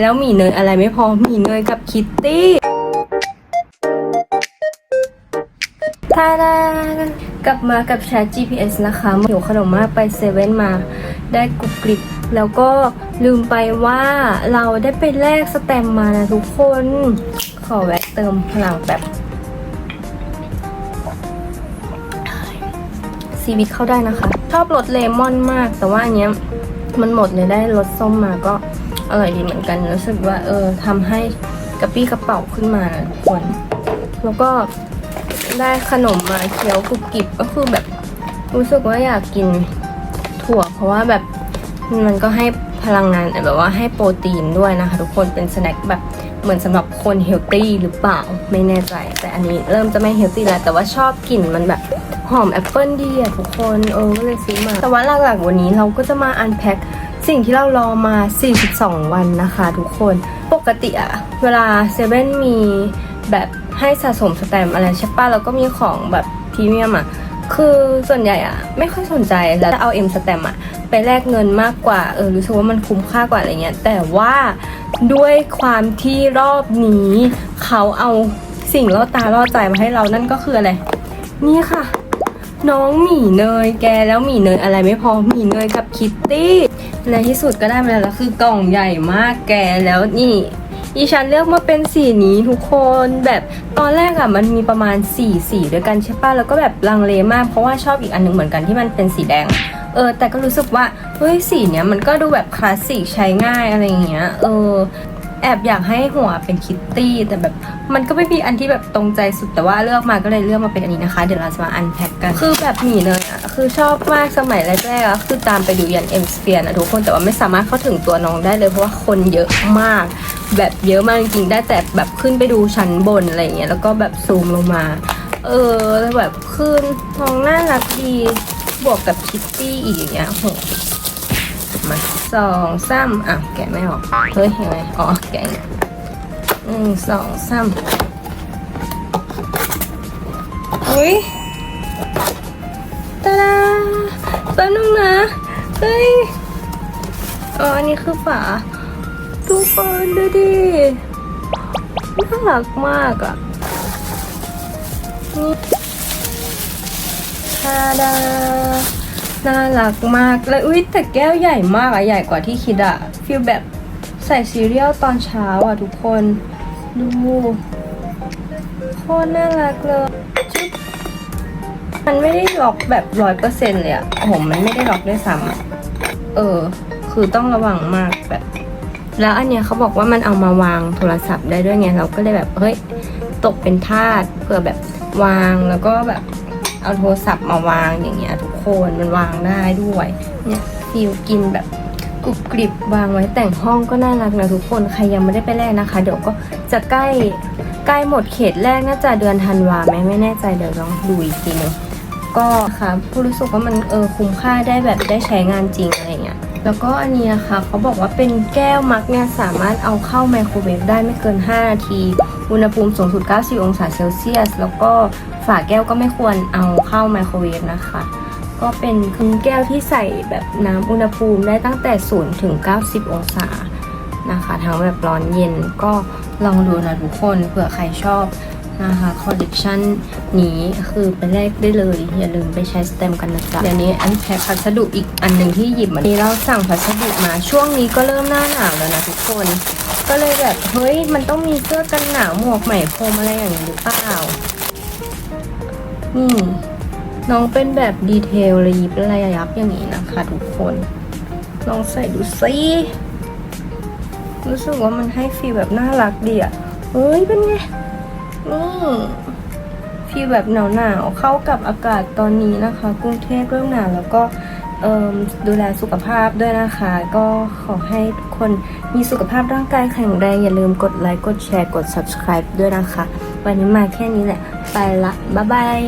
แล้วมีเนยอะไรไม่พอมีเนยกับคิตตี้ทาดากลับมากับแชท GPS นะคะหิวขนมมากไปเซเว่นมา ได้กรุบกริบ แล้วก็ลืมไปว่าเราได้ไปแลกสแตมมานะทุกคน ขอแวะเติมพลังแบบซีวิตเข้าได้นะคะ ชอบรสเลมอนมาก แต่ว่าอันเนี้ยมันหมดเลยได้รสส้มมาก็ อร่อยดีเหมือนกันรู้สึกว่า เออทำให้กระปี้กระเป๋าขึ้นมานะทุกคนแล้วก็ได้ขนมมาเคี้ยวกรุบกริบก็คือแบบรู้สึกว่าอยากกินถั่ว เพราะว่าแบบมันก็ให้พลังงานแบบว่าให้โปรตีนด้วยนะคะ ทุกคนเป็นสแน็คแบบเหมือนสำหรับคนเฮลตี้หรือเปล่าไม่แน่ใจ แต่อันนี้เริ่มจะไม่เฮลตี้แล้วแต่ว่าชอบกลิ่นมันแบบหอมแอปเปิลดีอะทุกคนเออก็เลยซื้อมา แต่ว่าหลักๆวันนี้เราก็จะมาอันแพ็ค สิ่งที่เรารอมา 42 วันนะคะทุกคน ปกติอะเวลาเซเว่นมีแบบให้สะสมสแตมอะไรใช่ปะแล้วก็มีของแบบพรีเมียมอะคือส่วนใหญ่อะไม่ค่อยสนใจแล้วเอาเอ็มสแตมอะไปแลกเงินมากกว่าเออรู้สึกว่ามันคุ้มค่ากว่าอะไรเงี้ยแต่ว่าด้วยความที่รอบนี้เขาเอาสิ่งล่อตาล่อใจมาให้เรานั่นก็คืออะไร นี่ค่ะ น้องหมีเนยแกแล้วหมีเนยอะไรไม่พอหมีเนยกับคิตตี้ในที่สุดก็ได้มาแล้วแล้วคือกล่องใหญ่มากแกแล้วนี่อีฉันเลือกมาเป็นสีนี้ทุกคนแบบตอนแรกอะมันมีประมาณ4สีด้วยกันใช่ปะแล้วก็แบบลังเลมากเพราะว่าชอบอีกอันหนึงเหมือนกันที่มันเป็นสีแดง เออ แต่ก็รู้สึกว่าเฮ้ยสีเนี้ยมันก็ดูแบบคลาสสิกใช้ง่ายอะไรอย่างเงี้ยเออ แอบอยากให้หัวเป็นคิตตี้แต่แบบมันก็ไม่มีอันที่แบบตรงใจสุดแต่ว่าเลือกมาก็เลยเลือกมาเป็นอันนี้นะคะ เดี๋ยวเราจะมาอันแพ็กกัน คือแบบหมีเลยอะคือชอบมากสมัยแรกๆอะคือตามไปดูยันเอ็มสเปียนะทุกคนแต่ว่าไม่สามารถเข้าถึงตัวน้องได้เลยเพราะว่าคนเยอะมาก แบบเยอะมากจริงๆได้แต่แบบขึ้นไปดูชั้นบนอะไรอย่างเงี้ยแล้วก็แบบซูมลงมา เออแบบขึ้นน้องน่ารักดีบวกกับคิตตี้อีกอย่างเงี้ยโหมาสองสามอะแกะไม่ออก เฮ้ยยังไงอ๋อ แกะเนี่ยหนึ่งสองสามอุ้ยตาดาแป๊บนึงนะเฮ้ยอ๋ออันนี้คือฝาทุกคนดูดิน่ารักมากอะนี่ตาดาน่ารักมากเลยอุ้ยแต่แก้วใหญ่มากอะใหญ่กว่าที่คิดอะฟีลแบบ ใส่ซีเรียลตอนเช้าอะทุกคน ดูโคตรน่ารักเลยจุ๊บมันไม่ได้ล็อกแบบร้อยเปอร์เซ็นต์เลยอะผมมันไม่ได้ล็อกด้วยซ้ำอะเออ คือต้องระวังมากแบบ แล้วอันเนี้ยเขาบอกว่ามันเอามาวางโทรศัพท์ได้ด้วยไงเราก็เลยแบบเฮ้ยตกเป็นทาสเผื่อแบบวางแล้วก็แบบเอาโทรศัพท์มาวางอย่างเงี้ยทุกคนมันวางได้ด้วย เนี่ยฟิลกินแบบ กรุบกริบวางไว้แต่งห้องก็น่ารักนะทุกคนใครยังไม่ได้ไปแลกนะคะ เดี๋ยวก็จะใกล้ใกล้หมดเขตแรกน่าจะเดือนธันวาไหมไม่แน่ใจเดี๋ยวลองดูอีกทีนึงก็ค่ะผู้รู้สึกว่ามันเออคุ้มค่าได้แบบได้ใช้งานจริงอะไรเงี้ยแล้วก็อันนี้นะคะเขาบอกว่าเป็นแก้วมักเนี่ยสามารถเอาเข้าไมโครเวฟได้ไม่เกิน 5 นาที อุณหภูมิสูงสุด 90 องศาเซลเซียส แล้วก็ฝาแก้วก็ไม่ควรเอาเข้าไมโครเวฟนะคะ ก็เป็นคือแก้วที่ใส่แบบน้ำอุณหภูมิได้ตั้งแต่0ถึง90 องศานะคะ ทั้งแบบร้อนเย็นก็ลองดูนะทุกคนเผื่อใครชอบนะคะคอลเลกชันนี้คือไปแลกได้เลย อย่าลืมไปใช้สเต็มกันนะจ๊ะเดี๋ยวนี้อันแพ็คพัสดุอีกอันหนึ่งที่หยิบมานี้เราสั่งพัสดุมาช่วงนี้ก็เริ่มหน้าหนาวแล้วนะทุกคน ก็เลยแบบ เฮ้ย มันต้องมีเสื้อกันหนาวหมวกไหมพรมอะไรอย่างนี้หรือเปล่านี่ น้องเป็นแบบดีเทลระยิบระยับอย่างนี้นะคะทุกคนลองใส่ดูสิรู้สึกว่ามันให้ฟีลแบบน่ารักดีอะเฮ้ยเป็นไงนี่ฟีลแบบหนาวหนาวๆเข้ากับอากาศตอนนี้นะคะ กรุงเทพเริ่มหนาวแล้วก็เอิ่มดูแลสุขภาพด้วยนะคะ ก็ขอให้ทุกคนมีสุขภาพร่างกายแข็งแรง อย่าลืมกดไลค์กดแชร์กด subscribe ด้วยนะคะ วันนี้มาแค่นี้แหละ ไปละ บ๊ายบาย